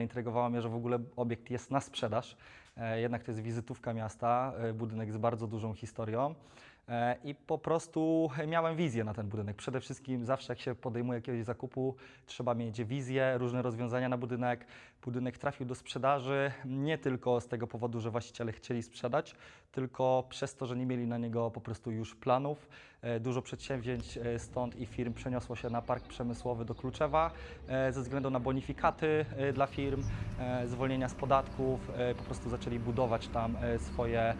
Intrygowało mnie, że w ogóle obiekt jest na sprzedaż. E, Jednak to jest wizytówka miasta, e, budynek z bardzo dużą historią. E, I po prostu miałem wizję na ten budynek. Przede wszystkim zawsze jak się podejmuje jakiegoś zakupu, trzeba mieć wizję, różne rozwiązania na budynek. Budynek trafił do sprzedaży nie tylko z tego powodu, że właściciele chcieli sprzedać, tylko przez to, że nie mieli na niego po prostu już planów. E, Dużo przedsięwzięć e, stąd i firm przeniosło się na park przemysłowy do Kluczewa ze względu na bonifikaty dla firm, zwolnienia z podatków. Po prostu zaczęli budować tam swoje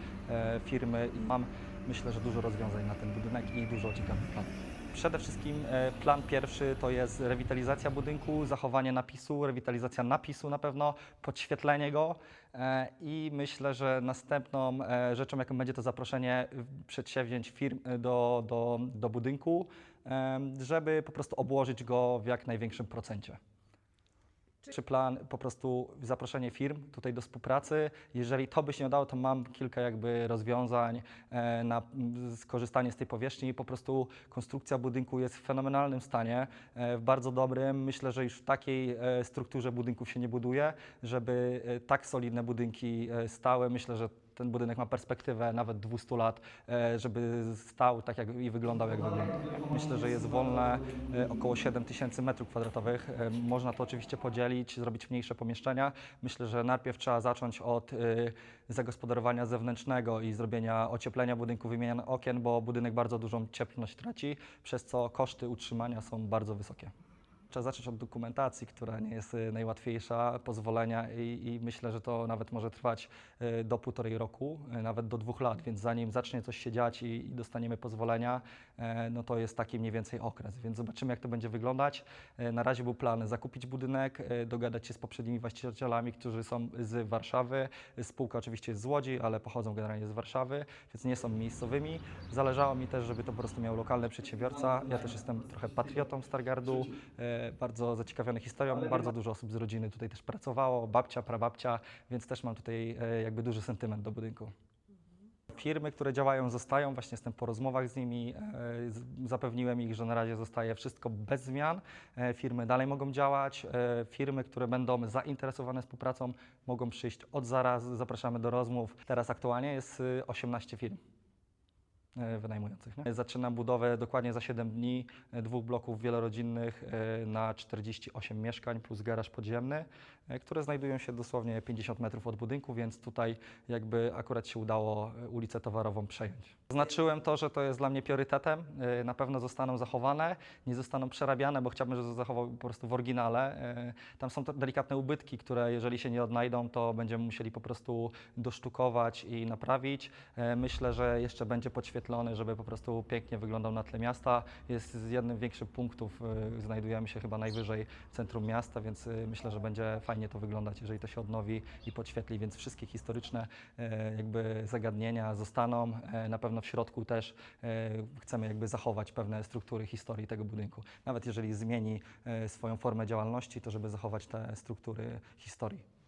firmy i mam myślę, że dużo rozwiązań na ten budynek i dużo ciekawych planów. Przede wszystkim e, plan pierwszy to jest rewitalizacja budynku, zachowanie napisu, rewitalizacja napisu na pewno, podświetlenie go e, i myślę, że następną e, rzeczą, jaką będzie to zaproszenie przedsięwzięć firm do, do, do budynku, żeby po prostu obłożyć go w jak największym procencie. Czy plan po prostu zaproszenie firm tutaj do współpracy? Jeżeli to by się udało, to mam kilka jakby rozwiązań e, na skorzystanie z tej powierzchni. Po prostu konstrukcja budynku jest w fenomenalnym stanie, e, w bardzo dobrym. Myślę, że już w takiej e, strukturze budynków się nie buduje, żeby tak solidne budynki stały. Myślę, że ten budynek ma perspektywę nawet 200 lat, e, żeby stał tak jak i wyglądał jak wygląda. Myślę, że jest wolne e, około 7 tysięcy metrów kwadratowych. E, Można to oczywiście podzielić, zrobić mniejsze pomieszczenia. Myślę, że najpierw trzeba zacząć od zagospodarowania zewnętrznego i zrobienia ocieplenia budynku, wymiany okien, bo budynek bardzo dużą cieplność traci, przez co koszty utrzymania są bardzo wysokie. Trzeba zacząć od dokumentacji, która nie jest y, najłatwiejsza, pozwolenia i, i myślę, że to nawet może trwać y, do półtorej roku, y, nawet do dwóch lat, więc zanim zacznie coś się dziać i, i dostaniemy pozwolenia, e, no to jest taki mniej więcej okres, więc zobaczymy jak to będzie wyglądać. E, Na razie był plan zakupić budynek, e, dogadać się z poprzednimi właścicielami, którzy są z Warszawy. Spółka oczywiście jest z Łodzi, ale pochodzą generalnie z Warszawy, więc nie są miejscowymi. Zależało mi też, żeby to po prostu miał lokalny przedsiębiorca. Ja też jestem trochę patriotą Stargardu, e, bardzo zaciekawiony historią. Bardzo dużo osób z rodziny tutaj też pracowało, babcia, prababcia, więc też mam tutaj e, jakby duży sentyment do budynku. Firmy, które działają, zostają. Właśnie jestem po rozmowach z nimi. e, Zapewniłem ich, że na razie zostaje wszystko bez zmian. E, Firmy dalej mogą działać. Firmy, które będą zainteresowane współpracą, mogą przyjść od zaraz. Zapraszamy do rozmów. Teraz aktualnie jest y, 18 firm wynajmujących. Nie? Zaczynam budowę dokładnie za 7 dni e, dwóch bloków wielorodzinnych e, na 48 mieszkań plus garaż podziemny, e, które znajdują się dosłownie 50 metrów od budynku, więc tutaj jakby akurat się udało e, ulicę towarową przejąć. Znaczyłem to, że to jest dla mnie priorytetem. E, Na pewno zostaną zachowane, nie zostaną przerabiane, bo chciałbym, żeby zachował po prostu w oryginale. E, Tam są delikatne ubytki, które jeżeli się nie odnajdą, to będziemy musieli po prostu dosztukować i naprawić. E, Myślę, że jeszcze będzie podświetlony, żeby po prostu pięknie wyglądał na tle miasta. Jest jednym z większych punktów, e, znajdujemy się chyba najwyżej centrum miasta, więc e, myślę, że będzie fajnie to wyglądać, jeżeli to się odnowi i podświetli, więc wszystkie historyczne e, jakby zagadnienia zostaną. Na pewno w środku też chcemy jakby zachować pewne struktury historii tego budynku. Nawet jeżeli zmieni swoją formę działalności, to żeby zachować te struktury historii.